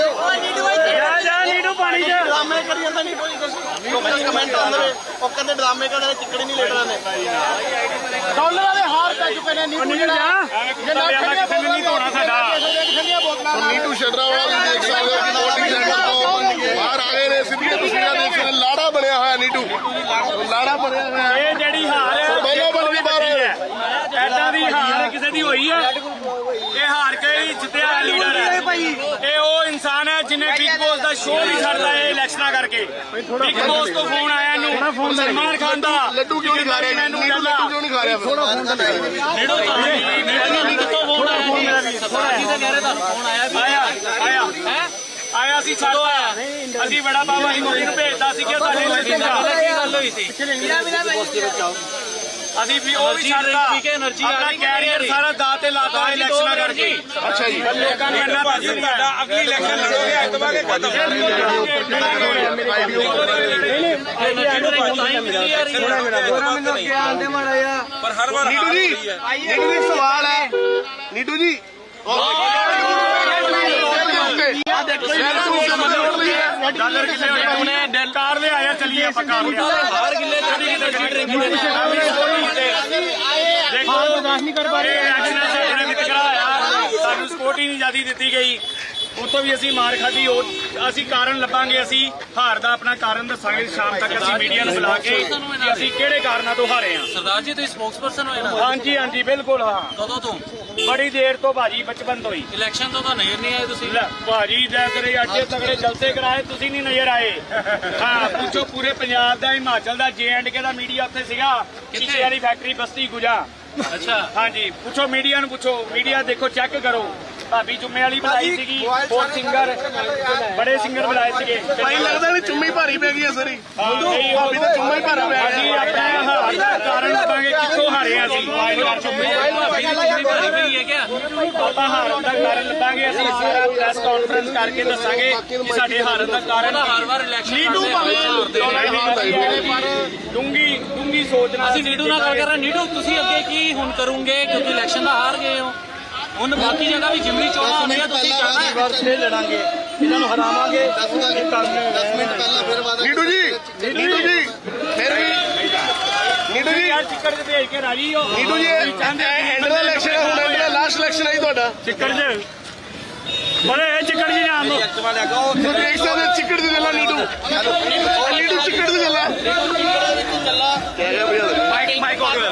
ਜਾ ਜਾ ਨੀਡੂ ਪਾਣੀ ਚ। ਡਰਾਮੇ ਕਰੀ ਜਾਂਦਾ ਨੀਡੂ ਜੀ ਕੁਛ। ਕਮੈਂਟ ਕਮੈਂਟ ਆਉਂਦੇ ਨੇ ਉਹ ਕਹਿੰਦੇ ਡਰਾਮੇ ਕਰਦੇ ਚਿੱਕੜੀ ਨਹੀਂ ਲੇਟਣਾ ਨੇ। ਡਾਲਰਾਂ ਦੇ ਹਾਰ ਪੈ ਚੁੱਕੇ ਨੇ ਨੀਡੂ ਨੀਡੂ ਜਾ। ਜੇ ਨਾ ਖੜੀਆਂ ਕਿਸੇ ਨੇ ਨਹੀਂ ਧੋਣਾ ਸਾਡਾ। ਠੰਡੀਆਂ ਬੋਤਲਾਂ ਨਾਲ। ਨੀਟੂ ਸ਼ਟਰਾ ਵਾਲਾ ਵੀ ਦੇਖ ਸਕਦੇ ਹੋ ਕਿ ਵੋਟਿੰਗ ਸੈਂਟਰ ਤੋਂ ਬਾਹਰ ਆ ਗਏ ਨੇ ਸਿੱਧੀਆਂ ਤਸਵੀਰਾਂ ਦੇਖ ਸਕਦੇ ਹੋ। ਲਾੜਾ ਬਣਿਆ ਹੋਇਆ ਨੀਟੂ ਲਾੜਾ ਬਣਿਆ ਹੋਇਆ। ਇਹ ਜਿਹੜੀ ਹਾਰ ਹੈ ਸਰਬੈਲਾ ਬਣ ਗਈ ਬਾਹਰ ਦੀ ਹਾਰ ਕਿਸੇ ਦੀ ਹੋਈ ਹੈ ਇਹ ਹਾਰ ਕੇ ਹੀ ਜਿੱਤਿਆ ਲੀਡਰ ਹੈ ਇਹ ਉਹ ਇਨਸਾਨ ਹੈ ਜਿਹਨੇ ਬਿਗ ਬੋਸ ਦਾ ਸ਼ੋਅ ਵੀ ਛੱਡਦਾ ਇਹ ਇਲੈਕਸ਼ਨਾਂ ਕਰਕੇ। ਬਿਗ ਬੋਸ ਤੋਂ ਫੋਨ ਆਇਆ ਇਹਨੂੰ। ਸਲਮਾਨ ਖਾਨ ਦਾ। ਲੱਡੂ ਕਿਉਂ ਨਹੀਂ ਖਾ ਰਿਹਾ? ਮੈਨੂੰ ਲੱਡੂ ਕਿਉਂ ਨਹੀਂ ਖਾ ਰਿਹਾ? ਥੋੜਾ ਫੋਨ ਤਾਂ ਲੈ ਆਇਆ ਆਇਆ ਆਇਆ। ਸੀ ਛੱਡ ਆਇਆ। ਅਸੀਂ ਬੜਾ ਬਾਬਾ ਹੀ ਮੋਦੀ ਨੂੰ ਭੇਜਦਾ ਸੀ ਕਿ ਸਾਡੇ ਲਈ ਸੀਗਾ ਗੱਲ ਹੋਈ ਸੀ ਅਸੀਂ ਵੀ ਉਹ ਵੀ ਛੱਡਦਾ ਆਪਣਾ ਕੈਰੀਅਰ ਸਾਰਾ ਦਾਅ ਤੇ ਲਾਤਾ ਇਲੈਕਸ਼ਨਾਂ ਕਰਕੇ ਅੱਛਾ ਜੀ। ਲੋਕਾਂ ਨੂੰ ਇੰਨਾ ਪਸੰਦ ਤੁਹਾਡਾ ਅਗਲੀ ਇਲੈਕਸ਼ਨ ਲੜੋਗੇ ਐਤਵਾਰ ਕੇ ਖਤਮ। ਪਰ ਹਰ ਵਾਰ ਨੀਟੂ ਜੀ ਨੀਟੂ ਜੀ ਸਵਾਲ ਹੈ। ਨੀਟੂ ਜੀ। ਡਾਲਰ ਹੋਏ ਉਹਨੇ ਕਾਰ ਲੈ ਆਇਆ ਚੱਲੀਏ ਆਪਾਂ ਕਾਰ ਹਰ ਦੇਖੋ ਬਰਦਾਸ਼ਤ ਨਹੀਂ ਕਰ ਪਾ ਰਹੇ। ਐਕਸ਼ਨ ਸਾਡੇ ਵਿੱਚ ਕਰਾਇਆ ਸਾਨੂੰ ਸਪੋਰਟ ਹੀ ਨਹੀਂ ਜਿਆਦੀ ਦਿੱਤੀ ਗਈ। ਉਤੋਂ ਵੀ ਅਸੀਂ ਮਾਰ ਖਾਧੀ। ਉਹ ਅਸੀਂ ਕਾਰਨ ਲੱਭਾਂਗੇ। ਅਸੀਂ ਹਾਰ ਦਾ ਆਪਣਾ ਕਾਰਨ ਦੱਸਾਂਗੇ। ਸ਼ਾਮ ਤੱਕ ਅਸੀਂ ਮੀਡੀਆ ਨੂੰ ਬੁਲਾ ਕੇ ਕਿ ਅਸੀਂ ਕਿਹੜੇ ਕਾਰਨਾਂ ਤੋਂ ਹਾਰੇ ਹਾਂ। ਸਰਦਾਰ ਜੀ ਤੁਸੀਂ ਸਪੋਕਸਪਰਸਨ ਹੋਏ ਨਾ ਹਾਂਜੀ ਹਾਂਜੀ ਬਿਲਕੁਲ ਹਾਂ। ਕਦੋਂ ਤੋਂ? ਬੜੀ ਦੇਰ ਤੋਂ ਭਾਜੀ ਬਚਪਨ ਤੋਂ ਹੀ। ਇਲੈਕਸ਼ਨ ਤੋਂ ਤਾਂ ਨਜ਼ਰ ਨਹੀਂ ਆਏ ਤੁਸੀਂ। ਭਾਜੀ ਦਾ ਕਰੇ ਅੱਡੇ ਤਗੜੇ ਜਲਸੇ ਕਰਾਏ ਤੁਸੀਂ ਨਹੀਂ ਨਜ਼ਰ ਆਏ। ਹਾਂ ਪੁੱਛੋ ਪੂਰੇ ਪੰਜਾਬ ਦਾ ਹਿਮਾਚਲ ਦਾ ਜੇ ਐਂਡ ਕੇ ਦਾ ਮੀਡੀਆ ਉੱਥੇ ਸੀਗਾ। ਕਿਸੇ ਵਾਲੀ ਫੈਕਟਰੀ ਬਸਤੀ ਗੁਜਾ। ਅੱਛਾ। ਹਾਂਜੀ ਪੁੱਛੋ ਮੀਡੀਆ ਨੂੰ ਪੁੱਛੋ। ਮੀਡੀਆ ਦੇਖੋ ਚੈੱਕ ਕਰੋ। ਭਾਬੀ ਜੁੰਮੇ ਵਾਲੀ ਬੁਲਾਈ ਸੀਗੀ ਹੋਰ ਸਿੰਗਰ ਬੜੇ ਸਿੰਗਰ ਬੁਲਾਏ ਸੀਗੇ ਭਾਈ ਲੱਗਦਾ ਵੀ ਚੁੰਮੀ ਭਾਰੀ ਪੈ ਗਈ ਹੈ ਸਰੀ ਭਾਬੀ ਤਾਂ ਚੁੰਮਾ ਹੀ ਭਾਰਾ ਪਿਆ ਅਸੀਂ ਆਪਣੇ ਹਾਰ ਦਾ ਕਾਰਨ ਲੱਭਾਂਗੇ ਕਿੱਥੋਂ ਹਾਰੇ ਹਾਂ ਅਸੀਂ ਭਾਬੀ ਦੀ ਚੁੰਨੀ ਭਾਰੀ ਪਈ ਹੈ ਕਿਆ ਆਪਾਂ ਹਾਰਨ ਦਾ ਕਾਰਨ ਲੱਭਾਂਗੇ ਅਸੀਂ ਸਾਰਾ ਪ੍ਰੈਸ ਕਾਨਫਰੰਸ ਕਰਕੇ ਦੱਸਾਂਗੇ ਕਿ ਸਾਡੇ ਹਾਰਨ ਦਾ ਕਾਰਨ ਹਰ ਵਾਰ ਇਲੈਕਸ਼ਨ ਨੀਡੂ ਡੂੰਗੀ ਡੂੰਗੀ ਸੋਚਣਾ ਅਸੀਂ ਨੀਡੂ ਨਾਲ ਗੱਲ ਕਰ ਰਹੇ ਹਾਂ। ਨੀਡੂ ਤੁਸੀਂ ਅੱਗੇ ਕੀ ਹੁਣ ਕਰੋਗੇ ਕਿਉਂਕਿ ਇਲੈਕਸ਼ਨ ਦਾ ਹਾਰ ਗਏ ਹੋ ਹੁਣ ਬਾਕੀ ਜਗ੍ਹਾ ਵੀ ਜਿਮਨੀ ਚੋਣਾਂ ਹੁੰਦੀਆਂ ਤੁਸੀਂ ਕਰਨਾ ਹੈ। ਵਰਸੇ ਲੜਾਂਗੇ ਇਹਨਾਂ ਨੂੰ ਹਰਾਵਾਂਗੇ। ਇਹ ਕਰਨੇ ਨੀਟੂ ਜੀ ਨੀਟੂ ਜੀ। ਫਿਰ ਵੀ ਨੀਟੂ ਜੀ। ਯਾਰ ਚਿੱਕੜ ਤੇ ਭੇਜ ਕੇ ਰਾਜੀ ਹੋ। ਨੀਟੂ ਜੀ ਇਹ ਐਂਡ ਦਾ ਇਲੈਕਸ਼ਨ ਹੈ ਹੁਣ ਐਂਡ ਦਾ ਲਾਸਟ ਇਲੈਕਸ਼ਨ ਹੈ ਤੁਹਾਡਾ। ਚਿੱਕੜ ਜੇ ਬੜੇ ਇਹ ਚਿੱਕੜ ਜੀ ਨਾਮ। ਨੂੰ ਤੁਸੀਂ ਦੇਖ ਸਕਦੇ ਚਿੱਕੜ ਦੀ ਗੱਲਾਂ ਨੀਟੂ ਨੀਟੂ ਚਿੱਕੜ ਦੀ ਗੱਲਾਂ। ਕਿਆ ਗਿਆ ਭਈਆ ਮਾਈਕ ਮਾਈਕ ਹੋ ਗਿਆ।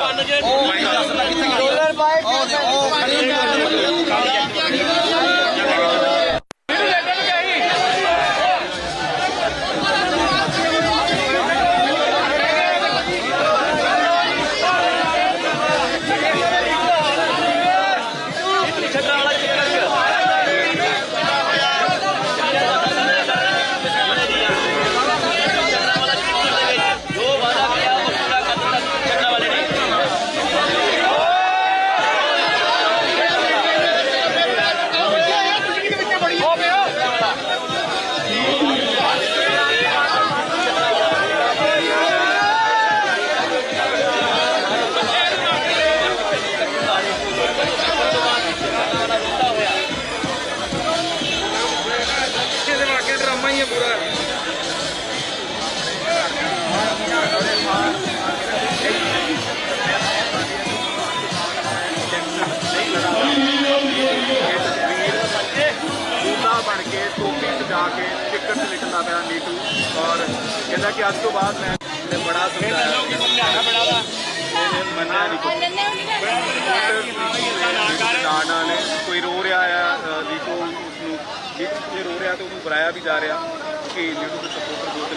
ਟਿਕਟ ਤੇ ਲਿਖਦਾ ਪਿਆ ਨੀਟੂ ਔਰ ਕਹਿੰਦਾ ਕਿ ਅੱਜ ਤੋਂ ਬਾਅਦ ਮੈਂ ਨੇ ਬੜਾ ਮੰਨਿਆ ਨਹੀਂ ਕੋਈ ਡਾਣਾ ਨੇ ਕੋਈ ਰੋ ਰਿਹਾ ਆ ਅ, ਨੀਟੂ ਉਸਨੂੰ ਜੇ ਰੋ ਰਿਹਾ ਤੇ ਉਹਨੂੰ ਬੁਰਾਇਆ ਵੀ ਜਾ ਰਿਹਾ। ਕਿ ਨੀਟੂ ਦੇ ਸਪੋਰਟਰ